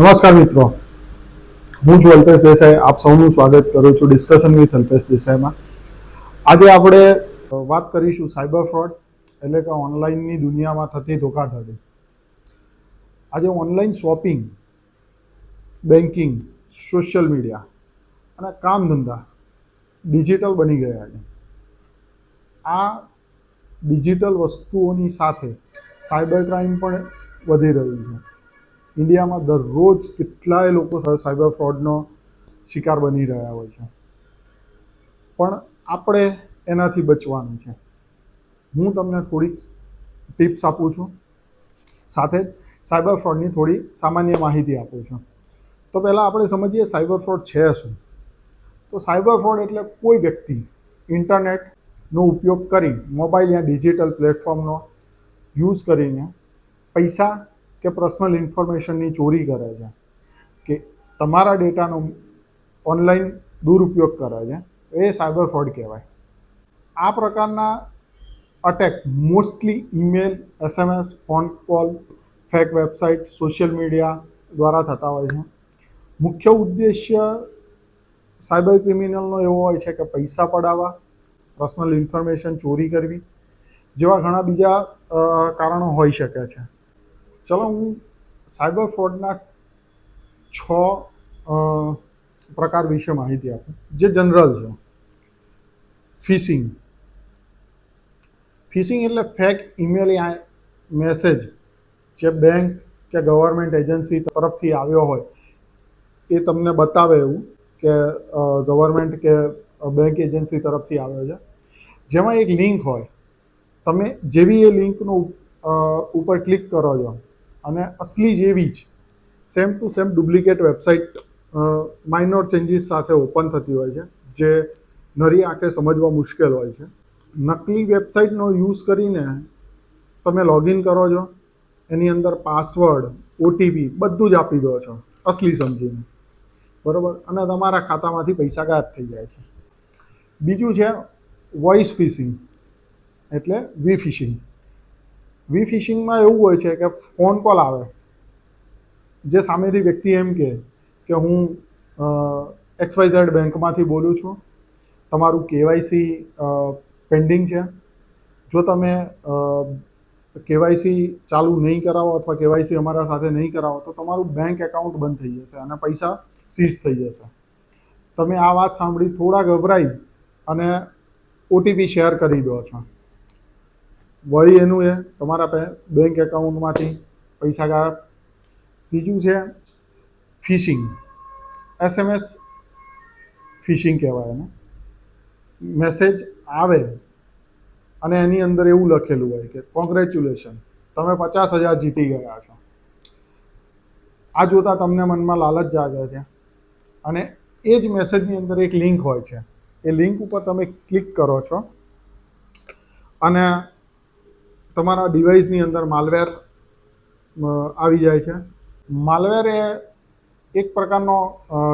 નમસ્કાર મિત્રો. હું છું અલ્પેશ દેસાઈ. આપ સૌનું સ્વાગત કરું છું ડિસ્કશન વિથ અલ્પેશ દેસાઈમાં. આજે આપણે વાત કરીશું સાયબર ફ્રોડ, એટલે કે ઓનલાઈનની દુનિયામાં થતી ધોકાધડી. આજે online shopping banking social media અને કામ ધંધા ડિજિટલ બની ગયા છે. આ ડિજિટલ વસ્તુઓની સાથે સાયબર ક્રાઇમ પણ વધી રહ્યું છે. ઇન્ડિયામાં દરરોજ કેટલાય લોકો સાયબર ફ્રોડનો શિકાર બની રહ્યા હોય છે. પણ આપણે એનાથી બચવાનું છે. હું તમને થોડીક ટિપ્સ આપું છું. સાથે સાયબર ફ્રોડની થોડી સામાન્ય માહિતી આપું છું. તો પહેલાં આપણે સમજીએ સાયબર ફ્રોડ છે શું? તો સાયબર ફ્રોડ એટલે કોઈ વ્યક્તિ ઇન્ટરનેટનો ઉપયોગ કરી મોબાઈલ યા ડિજિટલ પ્લેટફોર્મનો યુઝ કરીને પૈસા કે પર્સનલ ઇન્ફોર્મેશનની ચોરી કરે છે, કે તમારા ડેટાનો ઓનલાઈન દુરુપયોગ કરે છે, એ સાયબર ફ્રોડ કહેવાય. આ પ્રકારના attack mostly email SMS phone call fake website social media દ્વારા થતા હોય છે. મુખ્ય ઉદ્દેશ્ય સાયબર ક્રિમિનલનો એવો હોય છે કે પૈસા પડાવવા પર્સનલ ઇન્ફોર્મેશન ચોરી કરવી, જેવા ઘણા બીજા કારણો હોઈ શકે છે. ચલો, હું સાયબર ફ્રોડના છ પ્રકાર વિશે માહિતી આપું. જે જનરલ છે. ફિશિંગ. ફિશિંગ એટલે ફેક ઈમેલ મેસેજ જે બેંક કે ગવર્મેન્ટ એજન્સી તરફથી આવ્યો હોય. એ તમને બતાવે એવું કે ગવર્મેન્ટ કે બેંક એજન્સી તરફથી આવ્યો છે. જેમાં એક લિંક હોય. તમે જેવી એ લિંકનો ઉપર ક્લિક કરો છો અને અસલી જેવી જ same to same duplicate website minor changes સાથે ઓપન થતી હોય છે, જે નરી આંખે સમજવા મુશ્કેલ હોય છે. નકલી વેબસાઇટનો યુઝ કરીને તમે લોગિન કરો છો, એની અંદર પાસવર્ડ ઓટીપી બધું જ આપી દો છો, અસલી સમજીને. બરાબર? અને તમારા ખાતામાંથી પૈસા ગાયબ થઈ જાય છે. બીજું છે વોઇસ ફિશિંગ એટલે વી ફિશિંગ વી ફિશિંગમાં એવું હોય છે કે ફોન કોલ આવે. જે સામેથી વ્યક્તિ એમ કહે કે હું એક્સવાયઝેડ બેંકમાંથી બોલું છું. તમારું કેવાયસી પેન્ડિંગ છે. જો તમે કેવાયસી ચાલુ નહીં કરાવો અથવા કેવાયસી અમારા સાથે નહીં કરાવો, તો તમારું બેંક એકાઉન્ટ બંધ થઈ જશે અને પૈસા સીઝ થઈ જશે. તમે આ વાત સાંભળી થોડા ગભરાઈ અને ઓટીપી શેર કરી દો છો. વળી એનું એ તમારા બેંક એકાઉન્ટમાંથી પૈસા ગાયબ. બીજું છે ફિશિંગ એસએમએસ ફિશિંગ કહેવાય એને. મેસેજ આવે અને એની અંદર એવું લખેલું હોય કે કોંગ્રેચ્યુલેશન તમે પચાસ હજાર જીતી ગયા છો. આ જોતાં તમને મનમાં લાલચ જાગે છે. અને એ જ મેસેજની અંદર એક લિંક હોય છે. એ લિંક ઉપર તમે ક્લિક કરો છો. અને તમારા ડિવાઇસની અંદર માલવેર આવી જાય છે. માલવેર એ એક પ્રકારનો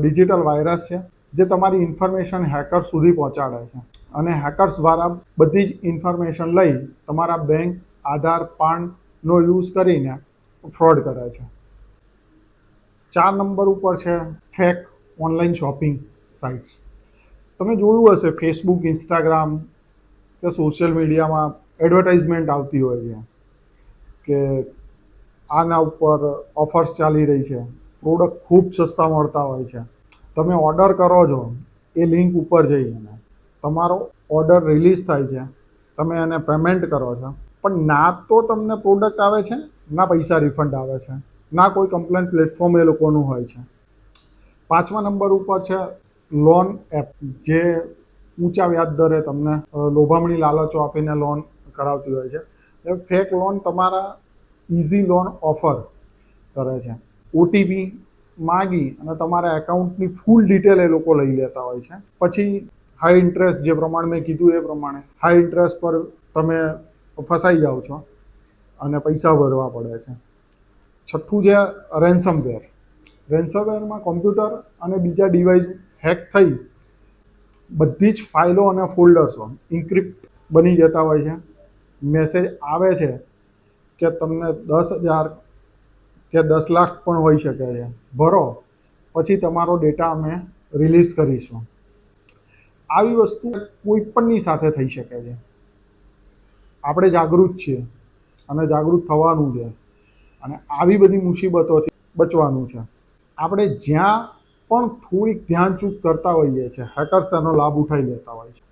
ડિજિટલ વાયરસ છે, જે તમારી ઇન્ફોર્મેશન હેકર સુધી પહોંચાડે છે. અને હેકર્સ દ્વારા બધી જ ઇન્ફોર્મેશન લઈ તમારા બેંક આધાર પાનનો યુઝ કરીને ફ્રોડ કરે છે. ચાર નંબર ઉપર છે ફેક ઓનલાઈન શોપિંગ સાઇટ્સ તમે જોયું હશે ફેસબુક ઇન્સ્ટાગ્રામ કે સોશિયલ મીડિયામાં એડવર્ટાઇઝમેન્ટ આવતી હોય છે કે આના ઉપર ઓફર્સ ચાલી રહી છે. પ્રોડક્ટ ખૂબ સસ્તા મળતા હોય છે. તમે ઓર્ડર કરો છો, એ લિંક ઉપર જઈને તમારો ઓર્ડર રિલીઝ થાય છે. તમે એને પેમેન્ટ કરો છો. પણ ના તો તમને પ્રોડક્ટ આવે છે, ના પૈસા રિફંડ આવે છે. ના કોઈ કમ્પ્લેન પ્લેટફોર્મ એ લોકોનું હોય છે. પાંચમા નંબર ઉપર છે લોન એપ જે ઊંચા વ્યાજ દરે તમને લોભામણી લાલચો આપીને લોન કરાવતી હોય છે. ફેક લોન તમારા ઇઝી લોન ઓફર કરે છે. ઓટીપી માગી અને તમારા એકાઉન્ટની ફૂલ ડિટેલ એ લોકો લઈ લેતા હોય છે. પછી હાઈ ઇન્ટરેસ્ટ જે પ્રમાણે મેં કીધું એ પ્રમાણે હાઈ ઇન્ટરેસ્ટ પર તમે ફસાઈ જાઓ છો અને પૈસા ભરવા પડે છે. છઠ્ઠું છે રેન્સમવેર રેન્સમવેરમાં કોમ્પ્યુટર અને બીજા ડિવાઇસ હેક થઈ બધી જ ફાઇલો અને ફોલ્ડર્સો ઇન્ક્રિપ્ટ બની જતા હોય છે. મેસેજ આવે છે કે તમને દસ હજાર કે દસ લાખ પણ હોઈ શકે છે. ભરો. પછી તમારો ડેટા અમે રિલીઝ કરીશું. આવી વસ્તુ કોઈ પણની સાથે થઈ શકે છે. આપણે જાગૃત છીએ અને જાગૃત થવાનું છે અને આવી બધી મુસીબતોથી બચવાનું છે. આપણે જ્યાં પણ થોડીક ધ્યાનચૂક કરતા હોઈએ છીએ હેકર્સ તેનો લાભ ઉઠાવી લેતા હોય છે.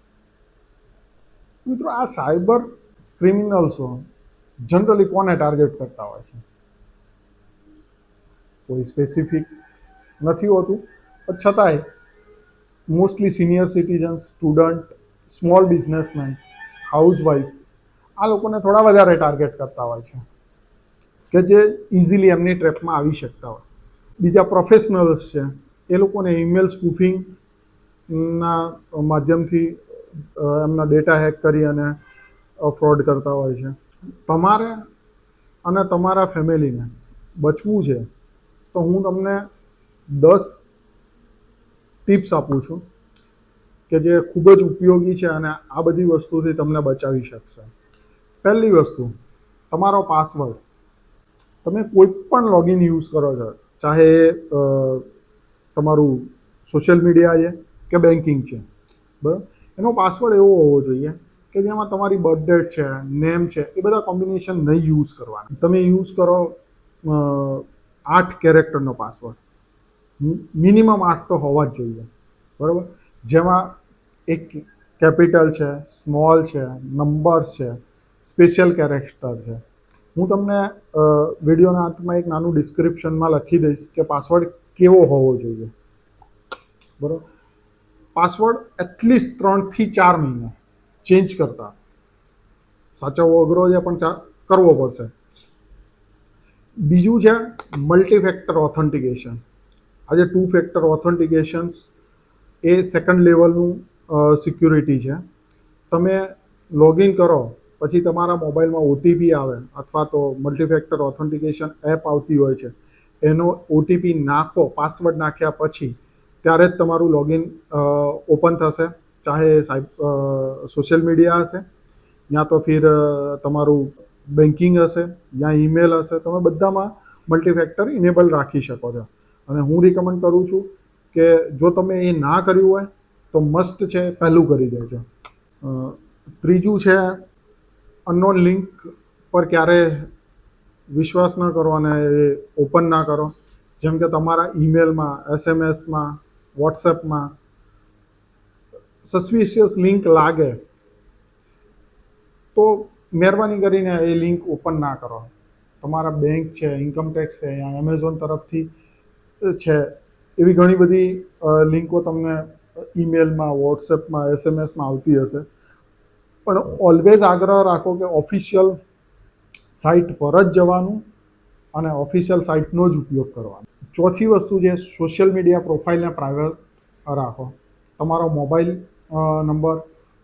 મિત્રો, આ સાયબર ક્રિમિનલ્સો જનરલી કોને ટાર્ગેટ કરતા હોય છે? કોઈ સ્પેસિફિક નથી હોતું. પણ છતાંય mostly senior citizen student small businessman housewife આ લોકોને થોડા વધારે ટાર્ગેટ કરતા હોય છે. કે જે ઇઝીલી એમની ટ્રેપમાં આવી શકતા હોય. બીજા પ્રોફેશનલ્સ છે, એ લોકોને ઈમેલ સ્પૂફિંગના માધ્યમથી એમના ડેટા હેક કરી અને ફ્રોડ કરતા હોય છે. તમારે અને તમારા ફેમિલીને બચવું છે, તો હું તમને દસ ટિપ્સ આપું છું કે જે ખૂબ જ ઉપયોગી છે અને આ બધી વસ્તુથી તમને બચાવી શકશે. પહેલી વસ્તુ, તમારો પાસવર્ડ. તમે કોઈ પણ લોગિન યુઝ કરો છો, ચાહે તમારું સોશિયલ મીડિયા છે કે બેન્કિંગ છે. બરાબર? એનો પાસવર્ડ એવો હોવો જોઈએ કે જેમાં તમારી બર્થ ડેટ છે નેમ છે, એ બધા કોમ્બિનેશન નહીં યુઝ કરવાના. તમે યુઝ કરો આઠ કેરેક્ટરનો પાસવર્ડ મિનિમમ આઠ તો હોવા જ જોઈએ. બરાબર? જેમાં એક કેપિટલ છે સ્મોલ છે નંબર્સ છે સ્પેશિયલ કેરેક્ટર છે. હું તમને વિડીયોના અંતમાં એક નાનું ડિસ્ક્રિપ્શનમાં લખી દઈશ કે પાસવર્ડ કેવો હોવો જોઈએ. બરાબર? પાસવર્ડ એટલીસ્ટ ત્રણથી ચાર મહિના. ચેન્જ કરતા. સાચવવો અઘરો છે, પણ કરવો પડશે. બીજું છે મલ્ટી ફેક્ટર ઓથેન્ટિકેશન આજે ટુ ફેક્ટર ઓથેન્ટિકેશન એ સેકન્ડ લેવલનું સિક્યુરિટી છે. તમે લોગિન કરો, પછી તમારા મોબાઈલમાં ઓટીપી આવે, અથવા તો મલ્ટી ફેક્ટર ઓથેન્ટિકેશન એપ આવતી હોય છે, એનો ઓટીપી નાખો પાસવર્ડ નાખ્યા પછી, ત્યારે જ તમારું લોગિન ઓપન થશે. ચાહે સાહેબ સોશિયલ મીડિયા હશે, યા તો ફિર તમારું બેન્કિંગ હશે, યા ઈમેલ હશે, તમે બધામાં મલ્ટીફેક્ટર ઇનેબલ રાખી શકો છો. અને હું રિકમેન્ડ કરું છું કે જો તમે એ ના કર્યું હોય, તો મસ્ટ છે, પહેલું કરી દેજો. ત્રીજું છે અનનોન લિંક પર ક્યારે વિશ્વાસ ન કરો અને એ ઓપન ના કરો. જેમ કે તમારા ઈમેલમાં એસએમએસમાં વોટ્સએપમાં સસ્પિશિયસ લિંક લાગે, તો મહેરબાની કરીને એ લિંક ઓપન ના કરો. તમારા બેંક છે ઇન્કમટેક્સ છે યા એમેઝોન તરફથી છે, એવી ઘણી બધી લિંકો તમને ઈમેલમાં વોટ્સએપમાં એસએમએસમાં આવતી હશે. પણ ઓલવેઝ આગ્રહ રાખો કે ઓફિશિયલ સાઇટ પર જ જવાનું અને ઓફિશિયલ સાઇટનો જ ઉપયોગ કરવાનો. ચોથી વસ્તુ છે સોશિયલ મીડિયા પ્રોફાઇલને પ્રાઇવેટ રાખો. તમારો mobile number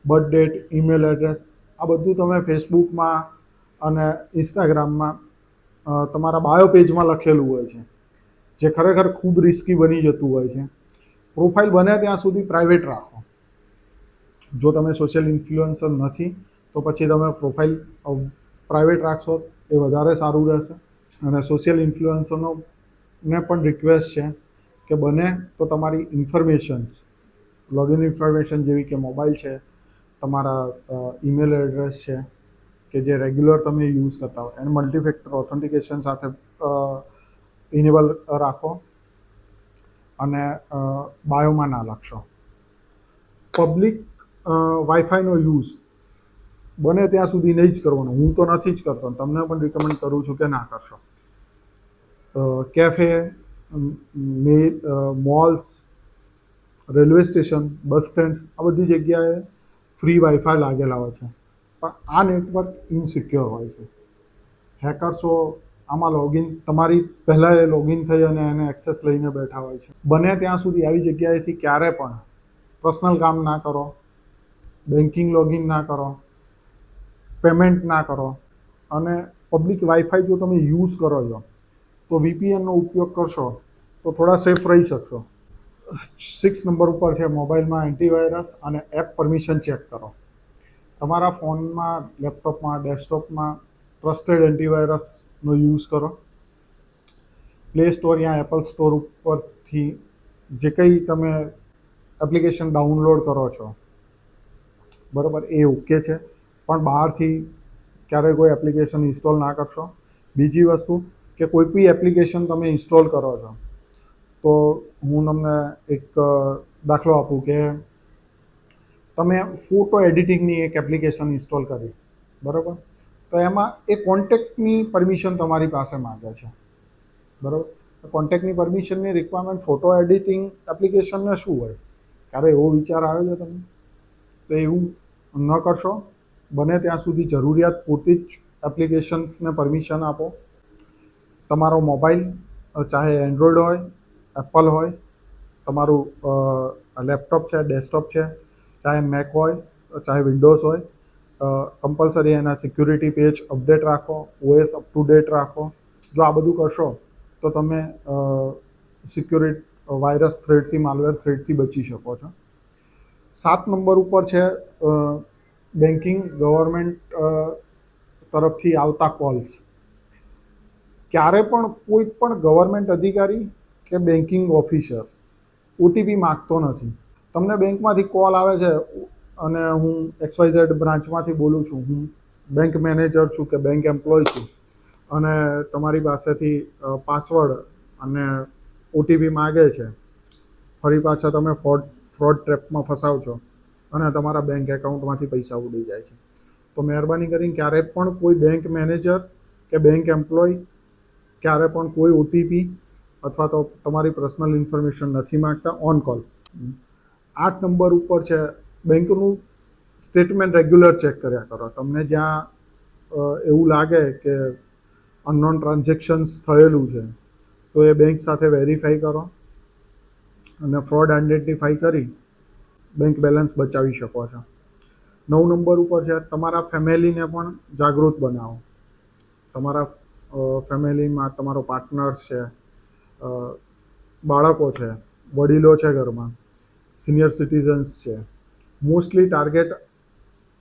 birth date email address આ બધું તમે ફેસબુકમાં અને ઇન્સ્ટાગ્રામમાં તમારા બાયો પેજમાં લખેલું હોય છે. જે ખરેખર ખૂબ રિસ્કી બની જતું હોય છે. પ્રોફાઇલ બને ત્યાં સુધી પ્રાઇવેટ રાખો. જો તમે સોશિયલ ઇન્ફ્લુઅન્સર નથી, તો પછી તમે પ્રોફાઇલ પ્રાઇવેટ રાખશો એ વધારે સારું રહેશે. અને સોશિયલ ઇન્ફ્લુઅન્સરનો ને પણ રિક્વેસ્ટ છે કે બને તો તમારી ઇન્ફોર્મેશન લોગિન ઇન્ફોર્મેશન જેવી કે મોબાઈલ છે, તમારા ઈમેલ એડ્રેસ છે, કે જે રેગ્યુલર તમે યુઝ કરતા હોય. એને મલ્ટીફેક્ટર ઓથેન્ટિકેશન સાથે ઇનેબલ રાખો અને બાયોમાં ના લખશો. પબ્લિક વાઈફાઈનો યુઝ બને ત્યાં સુધી નહીં જ કરવાનો. હું તો નથી જ કરતો તમને પણ રિકમેન્ડ કરું છું કે ના કરશો. Cafe malls railway station, bus stand આ બધી જગ્યાએ ફ્રી વાઈફાઈ લાગેલા હોય છે. પણ આ નેટવર્ક ઇનસિક્યોર હોય છે. હેકર્સો આમાં લોગિન તમારી પહેલાં એ લોગિન થઈ અને એને એક્સેસ લઈને બેઠા હોય છે. બને ત્યાં સુધી આવી જગ્યાએથી ક્યારે પણ પર્સનલ કામ ના કરો બેન્કિંગ લોગિન ના કરો પેમેન્ટ ના કરો અને પબ્લિક વાઈફાઈ જો તમે યુઝ કરો છો, તો વીપીએનનો ઉપયોગ કરશો, તો થોડા સેફ રહી શકશો. સિક્સ નંબર ઉપર છે મોબાઈલમાં એન્ટીવાયરસ અને એપ પરમિશન ચેક કરો. તમારા ફોનમાં લેપટોપમાં ડેસ્કટોપમાં ટ્રસ્ટેડ એન્ટીવાયરસનો યુઝ કરો. પ્લે સ્ટોર યા એપલ સ્ટોર ઉપરથી જે કંઈ તમે એપ્લિકેશન ડાઉનલોડ કરો છો, બરાબર, એ ઓકે છે. પણ બહારથી ક્યારેય કોઈ એપ્લિકેશન ઇન્સ્ટોલ ના કરશો. બીજી વસ્તુ કે કોઈ બી એપ્લિકેશન તમે ઇન્સ્ટોલ કરો છો તો હું તમને એક દાખલો આપું કે તમે ફોટો એડિટિંગની એક એપ્લિકેશન ઇન્સ્ટોલ કરી, બરાબર? તો એમાં એ કોન્ટેક્ટની પરમિશન તમારી પાસે માગે છે, બરાબર? કોન્ટેક્ટની પરમિશનની રિક્વાયરમેન્ટ ફોટો એડિટિંગ એપ્લિકેશનને શું હોય? ક્યારે એવો વિચાર આવ્યો છે તમને? તો એવું ન કરશો, બને ત્યાં સુધી જરૂરિયાત પૂરતી જ એપ્લિકેશન્સને પરમિશન આપો. તમારો મોબાઈલ ચાહે એન્ડ્રોઈડ હોય એપલ હોય, તમારું લેપટોપ છે ડેસ્કટોપ છે, ચાહે મેક હોય, ચાહે વિન્ડોઝ હોય કમ્પલસરી એના સિક્યુરિટી પેજ અપડેટ રાખો ઓએસ અપ ટુ ડેટ રાખો. જો આ બધું કરશો, તો તમે સિક્યુરિટ વાયરસ થ્રેડથી માલવેર થ્રેડથી બચી શકો છો. સાત નંબર ઉપર છે બેન્કિંગ ગવર્મેન્ટ તરફથી આવતા કોલ્સ ક્યારે પણ કોઈ પણ ગવર્મેન્ટ અધિકારી કે બેન્કિંગ ઓફિસર. ઓટીપી માગતો નથી. તમને બેંકમાંથી કોલ આવે છે અને હું એક્સવાયઝેડ બ્રાન્ચમાંથી બોલું છું. હું બેંક મેનેજર છું કે બેંક એમ્પ્લોય છું. અને તમારી પાસેથી પાસવર્ડ અને ઓટીપી માગે છે. ફરી પાછા તમે ફ્રોડ ફ્રોડ ટ્રેપમાં ફસાવ છો અને તમારા બેંક એકાઉન્ટમાંથી પૈસા ઉડી જાય છે. તો મહેરબાની કરીને ક્યારે પણ કોઈ બેંક મેનેજર કે બેંક એમ્પ્લોય, ક્યારે પણ કોઈ ઓટીપી અથવા તો તમારી પર્સનલ ઇન્ફોર્મેશન નથી માગતા ઓન કોલ આઠ નંબર ઉપર છે, બેંકનું સ્ટેટમેન્ટ રેગ્યુલર ચેક કર્યા કરો. તમને જ્યાં એવું લાગે કે અનનોન ટ્રાન્ઝેક્શન્સ થયેલું છે, તો એ બેંક સાથે વેરીફાઈ કરો અને ફ્રોડ આઈડેન્ટિફાઈ કરી બેંક બેલેન્સ બચાવી શકો છો. નવ નંબર ઉપર છે, તમારા ફેમિલીને પણ જાગૃત બનાવો. તમારા ફેમિલીમાં તમારો પાર્ટનર છે બાળકો છે, વડીલો છે ઘરમાં સિનિયર સિટીઝન્સ છે. મોસ્ટલી ટાર્ગેટ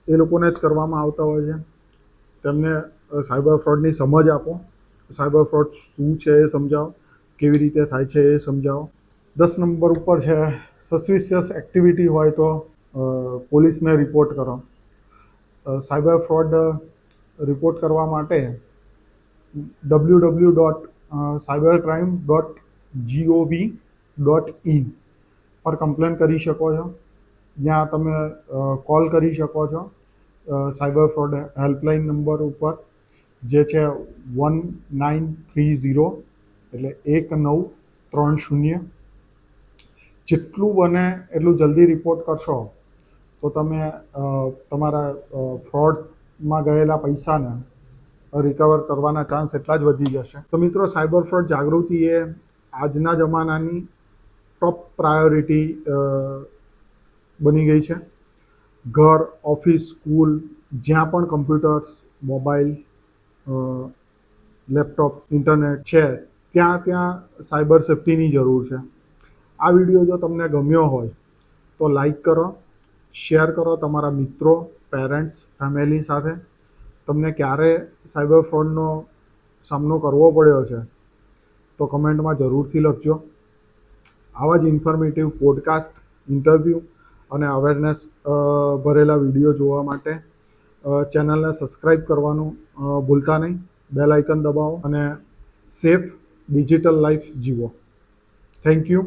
એ લોકોને જ કરવામાં આવતા હોય છે. તેમને સાયબર ફ્રોડની સમજ આપો. સાયબર ફ્રોડ શું છે એ સમજાવો. કેવી રીતે થાય છે એ સમજાવો. દસ નંબર ઉપર છે સસ્પિશિયસ એક્ટિવિટી હોય તો પોલીસને રિપોર્ટ કરો. સાયબર ફ્રોડ રિપોર્ટ કરવા માટે W W dot cyber crime dot G O V dot in પર કમ્પ્લેન કરી શકો છો. જ્યાં તમે કોલ કરી શકો છો સાયબર ફ્રોડ હેલ્પલાઇન નંબર ઉપર, જે છે વન નાઇન થ્રી ઝીરો એટલે એક નવ ત્રણ શૂન્ય. જેટલું બને એટલું જલ્દી રિપોર્ટ કરશો, તો તમે તમારા ફ્રોડમાં ગયેલા પૈસાને રિકવર કરવાના ચાન્સ એટલા જ વધી જશે તો મિત્રો સાયબર ફ્રોડ જાગૃતિ એ આજના જમાનાની ટોપ પ્રાયોરિટી બની ગઈ છે. ઘર ઓફિસ સ્કૂલ જ્યાં પણ કમ્પ્યુટર્સ મોબાઈલ લેપટોપ ઇન્ટરનેટ છે, ત્યાં ત્યાં સાયબર સેફ્ટીની જરૂર છે. આ વીડિયો જો તમને ગમ્યો હોય, તો લાઈક કરો શેર કરો તમારા મિત્રો પેરેન્ટ્સ ફેમિલી સાથે. તમને ક્યારે સાયબર ફ્રોડનો સામનો કરવો પડ્યો છે, તો કમેન્ટમાં જરૂરથી લખજો. આવા જ ઇન્ફોર્મેટિવ પોડકાસ્ટ ઇન્ટરવ્યૂ અને અવેરનેસ ભરેલા વીડિયો જોવા માટે ચેનલને સબસ્ક્રાઈબ કરવાનું ભૂલતા નહીં. બેલ આઇકન દબાવો અને સેફ ડિજિટલ લાઈફ જીવો. Thank you